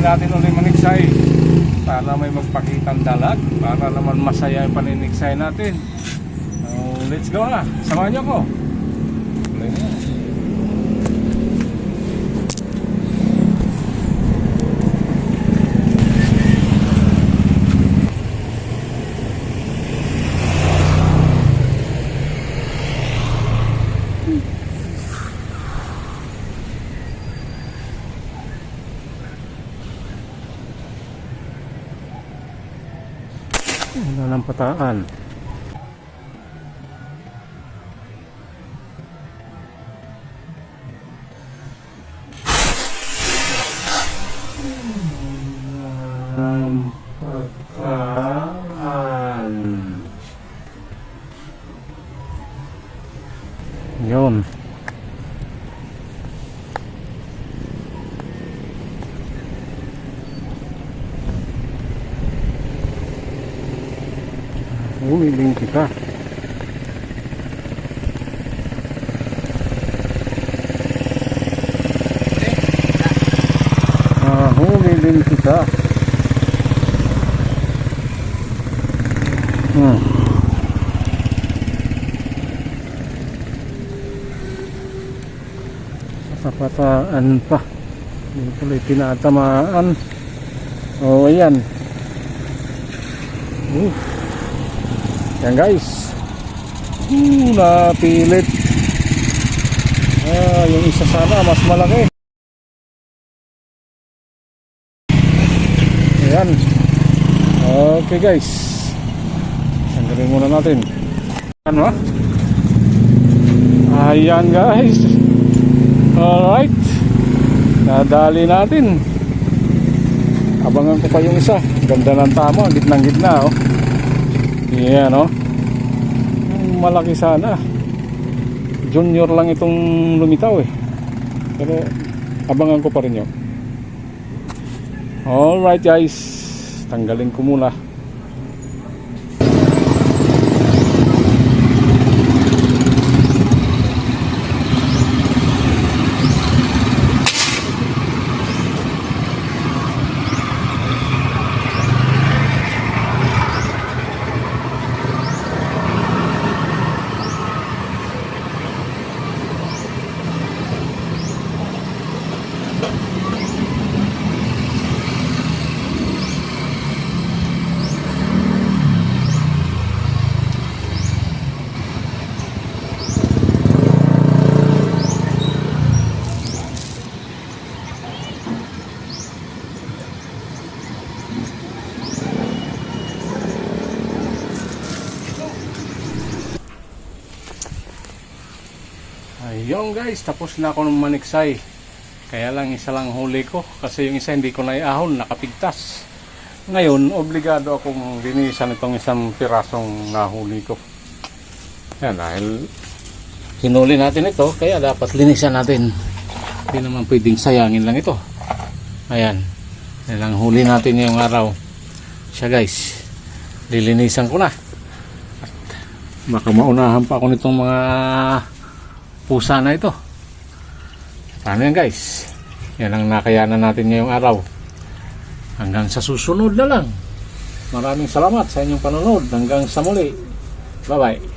try natin ulit maniksay para may magpakitang dalag para naman masaya yung paniniksay natin. So, let's go na. Samahan nyo ko Ayan. Wala ng pataan. Yun. Humiling kita. Ah, humiling kita. Hmm. Kapataan pa. Hindi pala tinatamaan. Oh, ayan. Uh. Yan guys. Uh, napilit. Ah, yung isa sana mas malaki. Ayan. Okay guys. Sandali muna natin. Ano? Ayan guys. Alright. Nadali natin. Abangan ko pa yung isa. Ganda ng tama. Gitnang gitna oh. Yan oh. Malaki sana. Junior lang itong lumitaw eh. Pero abangan ko pa rin yun. Alright guys. Tanggalin ko muna. Ayun guys, tapos na ako ng maniksay. Kaya lang isa lang huli ko kasi yung isa hindi ko naiahon, nakapigtas. Ngayon, obligado akong linisan itong isang pirasong nahuli ko. Yan, dahil hinuli natin ito, kaya dapat linisan natin. Hindi naman pwedeng sayangin lang ito. Ayan, yan lang huli natin ngayong araw. Siya guys, lilinisan ko na. At baka maunahan pa ako nitong mga pusa na ito. Paano yan guys? Yan ang nakayanan natin ngayong araw. Hanggang sa susunod na lang. Maraming salamat sa inyong panonood. Hanggang sa muli. Bye bye.